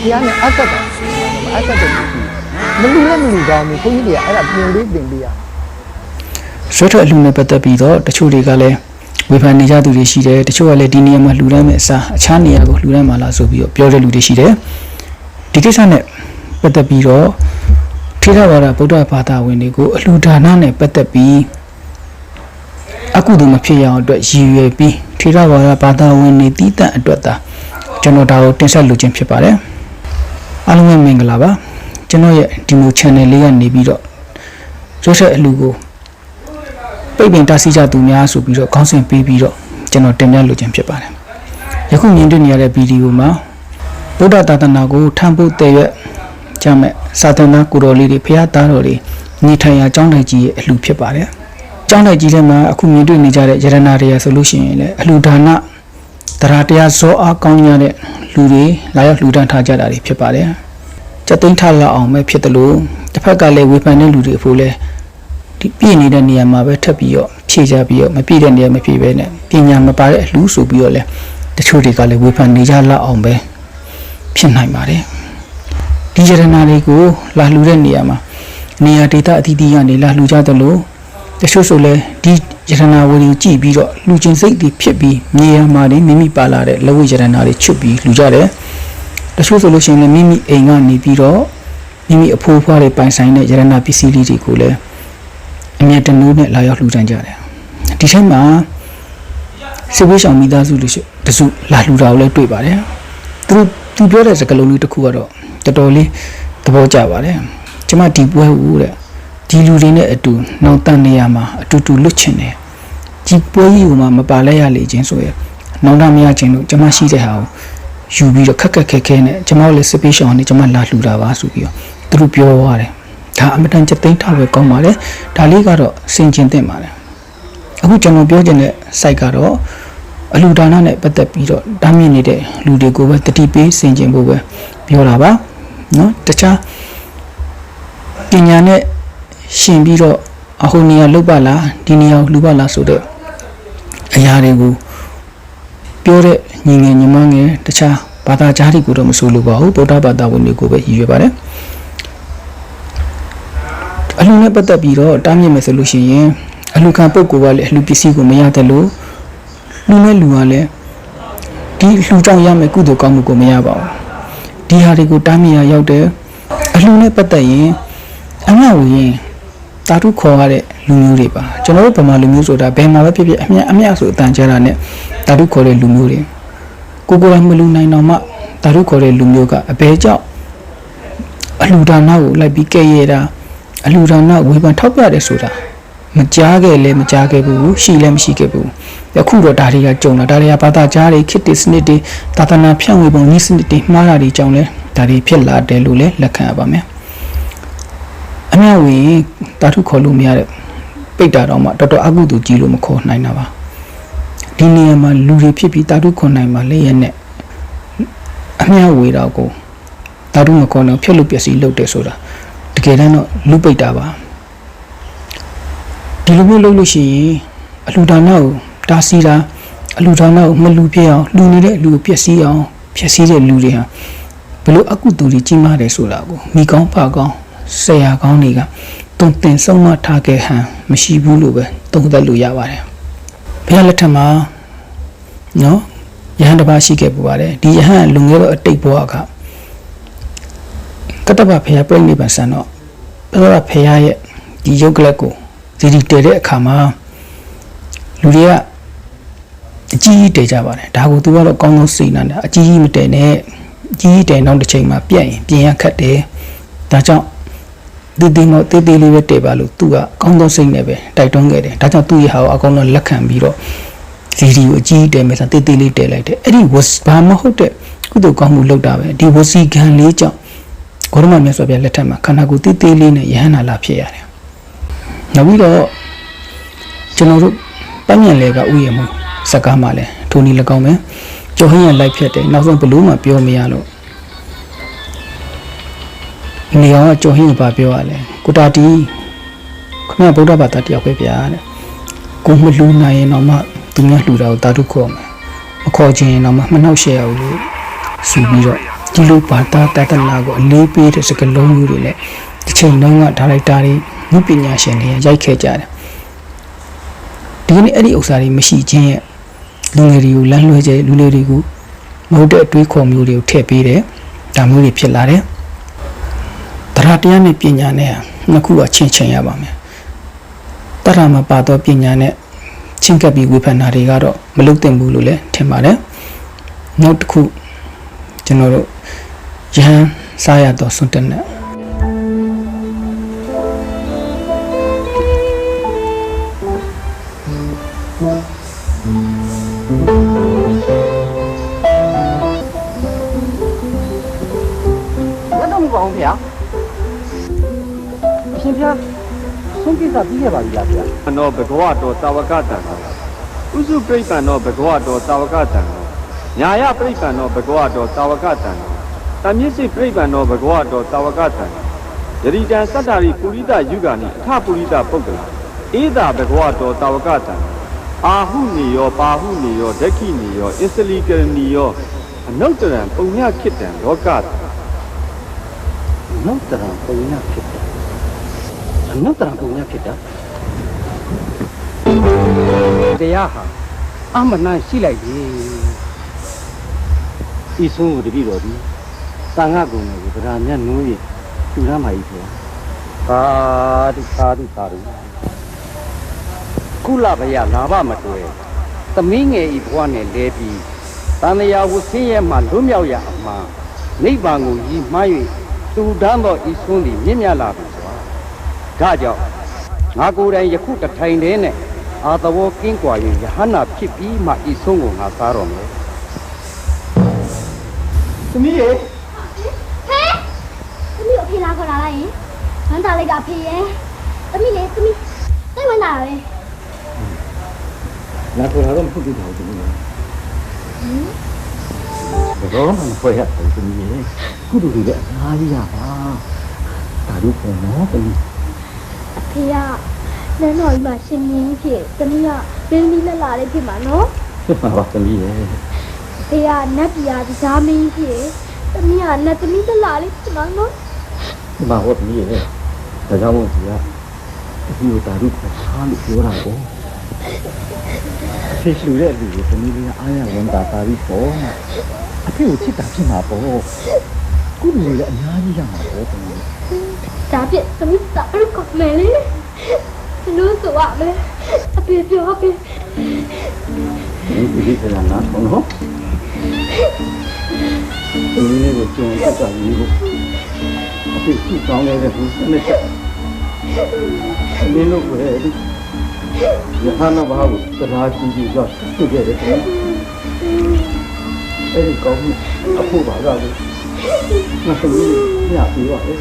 ဘုရားနဲ့အဆက်တာအဆက်တယ်မလူလည်းမလူကောင်းဘူးဘုန်းကြီးတွေကအဲ့ဒါပြင်လေးတင်ပြရဆွဲထွက်အလှနဲ့ပတ်သက်ပြီးတော့တချို့တွေကလည်းဝေဖန်နေကြသူတွေရှိတယ်တချို့ကလည်းဒီနေရာမှာလှူဒန်းမဲ့အစားအခြားနေရာကိုလှူဒန်းမှာလားဆိုပြီးတော့ပြောတဲ့လူတွေရှိတယ်ဒီကိစ္စနဲ့ပတ်သက်ပြီးတော့ထေရဝါဒဗုဒ္ဓဘာသာဝင်တွေကိုအလှူဒါနနဲ့ပတ်သက်ပြီးအကုသိုလ်မဖြစ်ရအောင်အတွက်ရည်ရွယ်ပြီးထေရဝါဒဘာသာဝင်တွေတည်တံ့အတွက်သာကျွန်တော်ဒါကိုတင်ဆက်လိုခြင်းဖြစ်ပါတယ် အားလုံးပဲမင်္ဂလာပါကျွန်တော်ရဲ့ဒီမို channel လေးကနေပြီးတော့ရုပ်ဆက်အလှူကိုပိတ်ပင်တားဆီးကြသူများဆိုပြီးတော့ခေါင်းစဉ်ပေးပြီးတော့ကျွန်တော်တင်ပြလိုခြင်းဖြစ်ပါတယ်။ယခုမြင်တွေ့နေရတဲ့ဗီဒီယိုမှာဗုဒ္ဓသာသနာကိုထမ်းဖို့တည်ရွက်ကြမဲ့စာသနာကိုတော်လေးတွေဖះသားတော်တွေနေထိုင်ရာကျောင်းတိုင်ကြီးရဲ့အလှဖြစ်ပါတယ်။ကျောင်းတိုင်ကြီးထဲမှာအခုမြင်တွေ့နေကြတဲ့ယရနာတွေကဆိုလို့ရှိရင်လည်းအလှဒါန တရားတရားဇောအားကောင်းရတဲ့လူတွေလာရောက်လှူဒန်းထားကြတာတွေဖြစ်ပါတယ်။စက်သိန်းထလောက်အောင်ပဲဖြစ်တယ်လို့တစ်ဖက်ကလည်းဝေဖန်တဲ့လူတွေအဖို့လည်းဒီပြည့်နေတဲ့နေရာမှာပဲထပ်ပြီးတော့ဖြည့်ကြပြီးတော့မပြည့်တဲ့နေရာမပြည့်ပဲနဲ့ပညာမပါတဲ့အလူဆိုပြီးတော့လဲတချို့တွေကလည်းဝေဖန်နေကြလောက်အောင်ပဲဖြစ်နိုင်ပါတယ်ဒီယရနာတွေကိုလာလှူတဲ့နေရာမှာနေရာဒေသအသီးသီးကနေလာလှူကြသလိုတချို့ဆိုလဲဒီ ယရနာဝရီကိုကြည့်ပြီးတော့လှူခြင်းစိတ်တွေဖြစ်ပြီးမြေယာမှာနေမိမိပါလာတဲ့လက်ဝဲယရနာတွေချွတ်ပြီးလှူကြတယ်တချို့ဆိုလို့ရှိရင်လည်းမိမိအိမ်ကနေပြီးတော့မိမိအဖိုးအဖွားတွေပိုင်ဆိုင်တဲ့ယရနာပစ္စည်းလေးတွေကိုလည်းအမြတ်တနိုးနဲ့လာရောက်လှူဒန်းကြတယ်ဒီထဲမှာစစ်ဝေးဆောင်မိသားစုလို့ရှိတစုလာလှူတာကိုလည်းတွေ့ပါတယ်သူတို့သူပြောတဲ့စကားလုံးလေးတစ်ခုကတော့တော်တော်လေးသဘောကျပါတယ်ကျမဒီပွဲဟူတဲ့ ဒီလူတွေနဲ့အတူနောက်တန်နေရမှာအတူတူလွတ်ချင်တယ်ဒီပွဲကြီးကမှမပါလဲရလေခြင်းဆိုရယ်နောက်တာမရခြင်းလို့ကျမရှိတဲ့ဟာကိုယူပြီးတော့ခက်ခက်ခဲခဲနဲ့ကျမတို့လည်းစစ်ပေးရှောင်းနေကျမလာလှူတာပါဆိုပြီးတော့သူတို့ပြောရတယ်ဒါအမတန်ချက်သိမ်းထားပဲကောင်းပါတယ်ဒါလေးကတော့စင်ကျင်သင့်ပါတယ်အခုကျွန်တော်ပြောချင်တဲ့ site ကတော့အလူဒါနနဲ့ပတ်သက်ပြီးတော့တားမြစ်နေတဲ့လူတွေကိုပဲတတိပေးစင်ကျင်ဖို့ပဲပြောတာပါเนาะတခြားပညာနဲ့ ရှင်ပြီးတော့အဟိုနေရာလုတ်ပါလားဒီနေရာကိုလူပါလားဆိုတဲ့အရာတွေကိုပြောတဲ့ညီငယ်ညီမငယ်တခြားဘာသာကြားတွေကိုတော့မဆိုလိုပါဘူးဗုဒ္ဓဘာသာဝင်တွေကိုပဲရည်ရွယ်ပါတယ်အလှနဲ့ပတ်သက်ပြီးတော့တားမြစ်မယ်ဆိုလို့ရှိရင်အလှခံပုဂ္ဂိုလ်ကလည်းအလှပစ္စည်းကိုမရတယ်လို့လူနဲ့လူကလည်းဒီလှူကြောင့်ရမယ်ကုသိုလ်ကောင်းမှုကိုမရပါဘူးဒီဟာတွေကိုတားမြစ်ရရောက်တယ်အလှနဲ့ပတ်သက်ရင်အမြတ်ဝင်ရင် တာတုခေါ်ရတဲ့လူမျိုးတွေပါကျွန်တော်တို့ဗမာလူမျိုးဆိုတာဘယ်မှာပဲဖြစ်ဖြစ်အမြတ်အမြတ်ဆိုအတန်ကြာတာနဲ့တာတုခေါ်တဲ့လူမျိုးတွေကိုကိုယ်တိုင်မလူနိုင်တော့မှတာတုခေါ်တဲ့လူမျိုးကအဘဲကြောင့်အလှဒါနကိုလိုက်ပြီးကဲ့ရဲ့တာအလူဒါနဝေဖန်ထောက်ပြတယ်ဆိုတာမကြားခဲ့လဲမကြားခဲ့ဘူးရှိလဲမရှိခဲ့ဘူးယခုတော့ဒါတွေကကြုံလာဒါတွေကဘာသာကြားတွေခစ်တစ်စနစ်တွေသာသနာဖြန့်ဝေပုံနည်းစနစ်တွေမှားတာတွေကြောင့်လဲဒါတွေဖြစ်လာတယ်လို့လဲလက်ခံရပါမယ် အမြဝင်တာထုခေါ်လို့မရတဲ့ပိတ်တာတော့မှတော်တော်အကုသို့ကြီးလို့မခေါ်နိုင်တာပါဒီနေရာမှာလူတွေဖြစ်ပြီးတာထုခေါ်နိုင်မှာလေရဲ့နဲ့အမြဝေတာကိုတာထုမခေါ်တော့ဖြစ်လို့ပျက်စီးလုပ်တယ်ဆိုတာတကယ်တမ်းတော့လူပိတ်တာပါဒီလိုမျိုးလုပ်လို့ရှိရင်အလူဒါနကိုတားဆီးတာအလူဒါနကိုမလူပြအောင်လူနေတဲ့အလူကိုပျက်စီးအောင်ပျက်စီးတဲ့လူတွေဟာဘလို့အကုသိုလ်တွေကြီးမားတယ်ဆိုတာကိုမိကောင်းဖကောင်း ဆရာကောင်းတွေကတုံတင်ဆုံးမထားခဲ့ဟန်မရှိဘူးလို့ပဲသုံးသပ်လို့ရပါတယ်ဘုရားလက်ထက်မှာနော်ယဟန်တစ်ပါးရှိခဲ့ပူပါတယ်ဒီယဟန်လူငယ်တော့အတိတ်ဘဝကကတ္တဗဖေယပြိဋိဘံဆန်တော့ဘုရားဖေယရဲ့ဒီယုတ်ကလပ်ကိုဇီဒီတည်တဲ့အခါမှာလူတွေကအကြီးကြီးတည်ကြပါတယ်ဒါကိုသူကတော့ကောင်းကောင်းစိတ်နာတယ်အကြီးကြီးမတည်နဲ့အကြီးကြီးတည်နောက်တစ်ချိန်မှာပြက်ရင်ပြင်ရခတ်တယ်ဒါကြောင့် ဒီဒီမတေးသေးလေးပဲတည်ပါလို့သူကကောင်းကောင်းစိတ်နဲ့ပဲတိုက်တွန်းခဲ့တယ်ဒါကြောင့်သူ့ရဲ့ဟာကိုအကောင်တော့လက်ခံပြီးတော့ဇီဒီကိုအကြီးကြီးတည်မယ်ဆိုတေးသေးလေးတည်လိုက်တယ်အဲ့ဒီဝတ်ဘာမဟုတ်တဲ့ကုသိုလ်ကောင်းမှုလုပ်တာပဲဒီဝစီကံလေးကြောင့်ဂေါရမမြတ်စွာဘုရားလက်ထက်မှာခန္ဓာကိုယ်တိတိလေးနဲ့ယဟန္တာလာဖြစ်ရတယ်။နောက်ပြီးတော့ကျွန်တော်တို့ပညာလေကဥယျာဉ်မှုစကားမှလည်းထိုနည်း၎င်းပဲကျော်ဟင်းရလိုက်ဖြစ်တယ်နောက်ဆုံးဘလို့မှပြောမရလို့ နေအောင်ကကျော်ဟင်းကပြောရလဲကိုတာတီခမဗုဒ္ဓဘာသာတယောက်ပဲဗျာတဲ့ကိုမလူနိုင်ရင်တော့မှသူများလှူတာကိုတာတုခေါ်မယ်မခေါ်ချင်ရင်တော့မှမနှောက်ရှက်ရဘူးလို့ဆိုပြီးတော့ဒီလိုဘာသာတဒနာကိုအလေးပေးတဲ့စကားလုံးမျိုးတွေနဲ့တစ်ချိန်လုံးကဒါရိုက်တာတွေဉာဏ်ပညာရှင်တွေရိုက်ခဲ့ကြတယ်ဒီကနေ့အဲ့ဒီဥစ္စာတွေမရှိခြင်းရဲ့လူငယ်တွေကိုလမ်းလွှဲခြင်းလူငယ်တွေကိုမဟုတ်တဲ့အတွေးခေါ်မျိုးတွေကိုထည့်ပေးတယ်ဒါမျိုးတွေဖြစ်လာတယ် တရားတရားနဲ့ပညာနဲ့နှစ်ခုကချင်းချင်းရပါမယ်တရမှာပါတော့ပညာနဲ့ချင်းကပ်ပြီးဝေဖန်တာတွေကတော့မလုပ်သင့်ဘူးလို့လည်းထင်ပါတယ်နောက်တစ်ခုကျွန်တော်တို့ယဟန်စားရတော့စွန့်တက်နဲ့ ဗျာဆုံးကိစ္စပြီးခဲ့ပါပြီလားဗျာနောဘဂဝတောတာဝကတံဥစုပြိပံနောဘဂဝတောတာဝကတံညာယပြိပံနောဘဂဝတောတာဝကတံတမြစ်စိပြိပံနောဘဂဝတောတာဝကတံယရိတံသတ္တာရိပုရိသယုဂာနိအထပုရိသပုဂ္ဂလာဧတာဘဂဝတောတာဝကတံအာဟုနေယောပါဟုနေယောဒက္ခိနေယောအစ္စလိကရဏီယောအနုတ္တရံပုံညခိတံလောကတံနောက်တရံပုံညဖြစ်တယ် အနောက်တရံပုံညဖြစ်တာတရားဟာအမှန်တန်ရှိလိုက်ပြီဤဆုံးကိုတပည့်တော်ဒီသံဃာကုံကိုဗရာမြတ်နိုးရင်ထူရမ်းပါကြီးဗျာသာဓုသာဓုသာဓုကုလဘယလာဘမတွေ့သမီးငယ်ဤဘဝနဲ့လဲပြီးတန်လျာဝဆင်းရဲမှလွတ်မြောက်ရအမှားနိဗ္ဗာန်ကိုရည်မှား၍သူတန်းသောဤဆုံးသည်မြင့်မြတ်လာပြီစွာ ဒါကြောင့်ငါကိုယ်တိုင်ယခုတထိုင်တည်းနဲ့အာသဝကင်းကွာ၍ယဟနာဖြစ်ပြီးမှဤဆုံးကိုငါစားတော်မယ်သမီးရေဟဲ့သမီးကိုဖေးလာခေါ်လာလိုက်ရင်ဝမ်းသာလိုက်ကဖေးရဲ့သမီးလေသမီးသိဝမ်းသာပဲငါကိုယ်တော်မဟုတ်ဘူးတော်သမီးရေဘယ်တော့မှမဖွဲ့ရဘူးသမီးရေကုသိုလ်တွေလည်းအများကြီးရပါဒါတို့ပေါ်နော်သမီး ဖေးကနန်းတော်ကြီးမှာရှင်မြင်းဖြစ်သမီးကဘင်းပြီးလက်လာလေးဖြစ်မှာနော်ဖြစ်ပါပါသမီးရေဖေးကနတ်ပြည်ကကြားမင်းဖြစ်သမီးကနတ်သမီးလက်လာလေးဖြစ်မှာနော်ဖြစ်ပါဟုတ်သမီးရေဒါကြောင့်မို့ဒီကဒီလိုတာတို့ခေါ်ထားလို့ပြောတာကိုဖြစ်လူတဲ့လူကိုသမီးလေးကအားရဝန်တာပါပြီးပေါ့အဖေကိုချစ်တာဖြစ်မှာပေါ့ကုသိုလ်တွေလည်းအများကြီးရမှာပေါ့သမီး ဒါပြည့်သမီးတာရုပ်ကမယ်လေလို့ဆိုရမယ်အဖေပြောအဖေဒီဒီကလာနာဆုံးနော်ဒီနေ့ကိုကျုံတက်တာကြီးကိုအဖေကြည့်ကောင်းနေတဲ့ဘူးစနစ်ချက်ဒီလိုပဲဒီယဟနာဘာကိုတရားကြည့်ကြည့်တော့သူ့ရဲ့တဲ့အဲ့ဒီကောင်းမှုအဖို့ပါကလည်းငါသမီးညပြေးပါလေည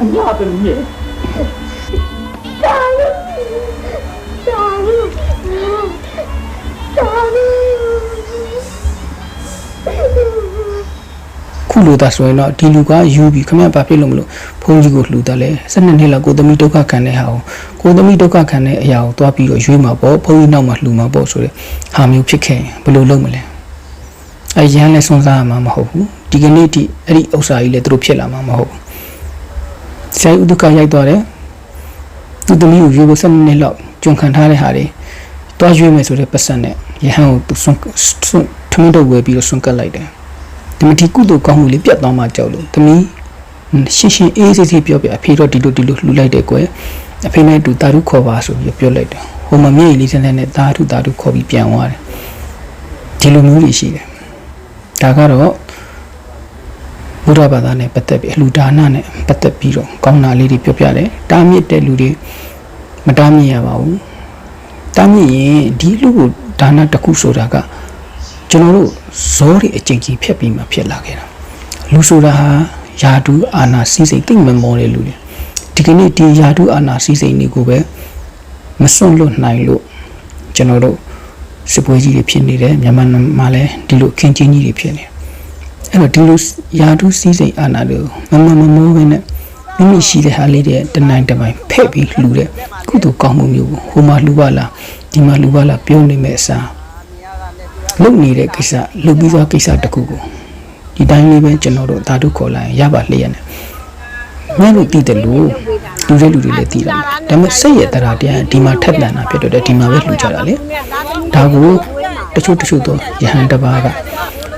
အညာတည်းရဲ့တာလို့တာလို့တာလို့ခုလိုသာဆိုရင်တော့ဒီလူကယူပြီးခမရဘာဖြစ်လို့မလို့ဘုန်းကြီးကိုလှူတယ်လဲ12နှစ်လောက်ကိုသမီးဒုက္ခခံတဲ့ဟာကိုကိုသမီးဒုက္ခခံတဲ့အရာကိုသွားပြီးတော့ရွေးမှာပေါ့ဘုန်းကြီးနောက်မှာလှူမှာပေါ့ဆိုတဲ့ဟာမျိုးဖြစ်ခဲ့ရင်ဘယ်လိုလုပ်မလဲ အဲရန်လဲစွန့်စားရမှာမဟုတ်ဘူးဒီကနေ့ဒီအဲ့ဒီဥစ္စာကြီးလဲသူတို့ဖြစ်လာမှာမဟုတ်ဘူးဆရာဥဒုက္ခရိုက်သွားတယ်သူသမီးကိုရွေးဖို့12နှစ်လောက်ကြုံခံထားတဲ့ဟာတွေတွားရွေးမယ်ဆိုတဲ့ပတ်စံနဲ့ရဟန်းကိုသူစွန့်စွန့်ထမင်းတော့ဝယ်ပြီးတော့စွန့်ကတ်လိုက်တယ်ဒီမတီကုသိုလ်ကောင်းမှုလေးပြတ်သွားမှကြောက်လို့သမီးရှင်းရှင်းအေးဆေးဆေးပြောပြအဖေတော့ဒီလိုဒီလိုလှူလိုက်တယ်ကွယ်အဖေနဲ့အတူတာရုခေါ်ပါဆိုပြီးပြောလိုက်တယ်ဟိုမှာမြေကြီးလေးစက်နဲ့တာရုတာရုခေါ်ပြီးပြန်သွားတယ်ဒီလိုမျိုးတွေရှိတယ် ဒါကတော့ဘုရားဘာသာနဲ့ပတ်သက်ပြီးအလှူဒါနနဲ့ပတ်သက်ပြီးတော့ကောင်းတာလေးတွေပြောပြတယ်တားမြစ်တဲ့လူတွေမတားမြစ်ရပါဘူးတားမြစ်ရင်ဒီလူကိုဒါနတစ်ခုဆိုတာကကျွန်တော်တို့ဇောတွေအကျင့်ကြီးဖြတ်ပြီးမှဖြစ်လာခဲ့တာလူဆိုတာဟာယာတုအာနာစီစိတ်တိတ်မမောတဲ့လူတွေဒီကနေ့ဒီယာတုအာနာစီစိတ်တွေကိုပဲမစွန့်လွတ်နိုင်လို့ကျွန်တော်တို့ စစ်ပွဲကြီးတွေဖြစ်နေတယ်မြန်မာနိုင်ငံမှာလည်းဒီလိုအခင်းချင်းကြီးတွေဖြစ်နေတယ်အဲ့တော့ဒီလိုယာတုစီစိတ်အာနာတွေကိုမမမမိုးပဲနဲ့မိမိရှိတဲ့ဟာလေးတွေတနိုင်တစ်ပိုင်းဖဲ့ပြီးလှူတဲ့ကုသိုလ်ကောင်းမှုမျိုးကိုဟိုမှာလှူပါလားဒီမှာလှူပါလားပြောနေမဲ့အစားလုပ်နေတဲ့ကိစ္စလုပ်ပြီးသောကိစ္စတစ်ခုကိုဒီတိုင်းလေးပဲကျွန်တော်တို့ဓာတုခေါ်လိုက်ရင်ရပါလျက်နဲ့ မင်းတို့တည်တယ်လို့လူတဲ့လူတွေလည်းတည်တယ်ဒါပေမဲ့စိတ်ရဲ့တရားတရားဒီမှာထက်တန်တာဖြစ်တော့ဒီမှာပဲလှူကြတာလေဒါကိုတချို့တချို့တော့ယဟန်တစ်ပါးက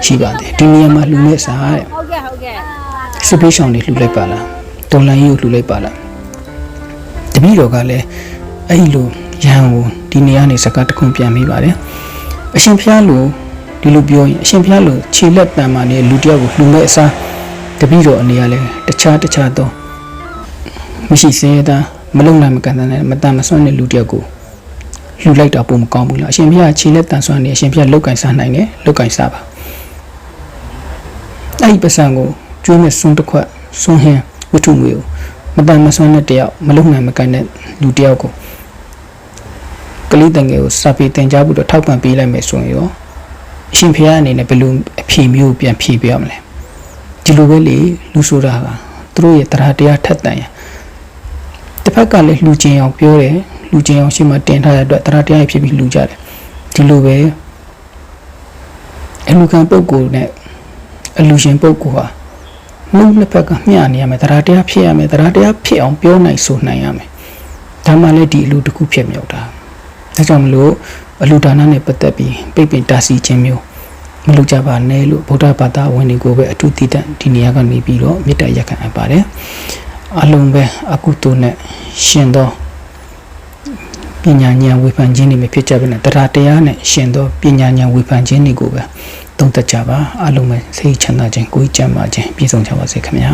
ရှိပါတယ်ဒီနေရာမှာလူနဲ့စားတဲ့ဟုတ်ကဲ့ဟုတ်ကဲ့စစ်ပေးဆောင်တွေလှူလိုက်ပါလားတော်လန်ကြီးကိုလှူလိုက်ပါလားတပည့်တော်ကလည်းအဲ့ဒီလိုရဟန်းကိုဒီနေရာနေစကားတစ်ခုပြန်မိပါတယ်အရှင်ဖျားလိုဒီလိုပြောရင်အရှင်ဖျားလိုခြေလက်တန်မာနေလူတယောက်ကိုလှူမဲ့အစားတပည့်တော်အနေရလဲတခြားတခြားသော မရှိစဲတာမလုံနိုင်မကန်တဲ့မတန်မဆွမ်းတဲ့လူတယောက်ကိုလှူလိုက်တာပုံမကောင်းဘူးလားအရှင်ဖျားခြေလက်တန်ဆွမ်းနေအရှင်ဖျားလောက်ကင်စားနိုင်တယ်လောက်ကင်စားပါအဲ့ဒီပစံကိုကျွေးမဲ့စွန်းတစ်ခွက်စွန်းဟင်းဝတ္ထုငွေကိုမတန်မစွန်းတဲ့တယောက်မလုံနိုင်မကန်တဲ့လူတယောက်ကိုကလေးတန်ငယ်ကိုစာပေတင် जा ဖို့တော့ထောက်ပံ့ပေးလိုက်မယ်ဆိုရင်ရောအရှင်ဖျားအနေနဲ့ဘယ်လိုအဖြေမျိုးပြန်ဖြေပြရမလဲဒီလိုပဲလေလူဆိုတာကသူတို့ရဲ့တရားတရားထက်တန်ရ တစ်ဖက်ကလည်းလူချင်းအောင်ပြောတယ်လူချင်းအောင်ရှိမှတင်ထားတဲ့အတွက်တရားတရားရဖြစ်ပြီးလူကြတယ်ဒီလိုပဲအလူခံပုဂ္ဂိုလ်နဲ့အလူရှင်ပုဂ္ဂိုလ်ဟာနှုတ်နှစ်ဖက်ကမျှနေရမယ်တရားတရားဖြစ်ရမယ်တရားတရားဖြစ်အောင်ပြောနိုင်ဆိုနိုင်ရမယ်ဒါမှလည်းဒီအလူတစ်ခုဖြစ်မြောက်တာဒါကြောင့်မလို့အလူဒါနနဲ့ပတ်သက်ပြီးပိတ်ပင်တားဆီးခြင်းမျိုးမလုပ်ကြပါနဲ့လို့ဗုဒ္ဓဘာသာဝင်တွေကိုပဲအထူးတည်တဲ့ဒီနေရာကနေပြီးတော့မေတ္တာရက်ခံအပ်ပါတယ် အလုံးပဲအကုသိုလ်နဲ့ရှင်သောပညာဉာဏ်ဝေဖန်ခြင်းတွေမဖြစ်ကြဘဲနဲ့တရားတရားနဲ့ရှင်သောပညာဉာဏ်ဝေဖန်ခြင်းတွေကိုပဲသုံးသပ်ကြပါအလုံးပဲစိတ်ချမ်းသာခြင်းကိုယ်ကျမ်းမာခြင်းပြည့်စုံကြပါစေခင်ဗျာ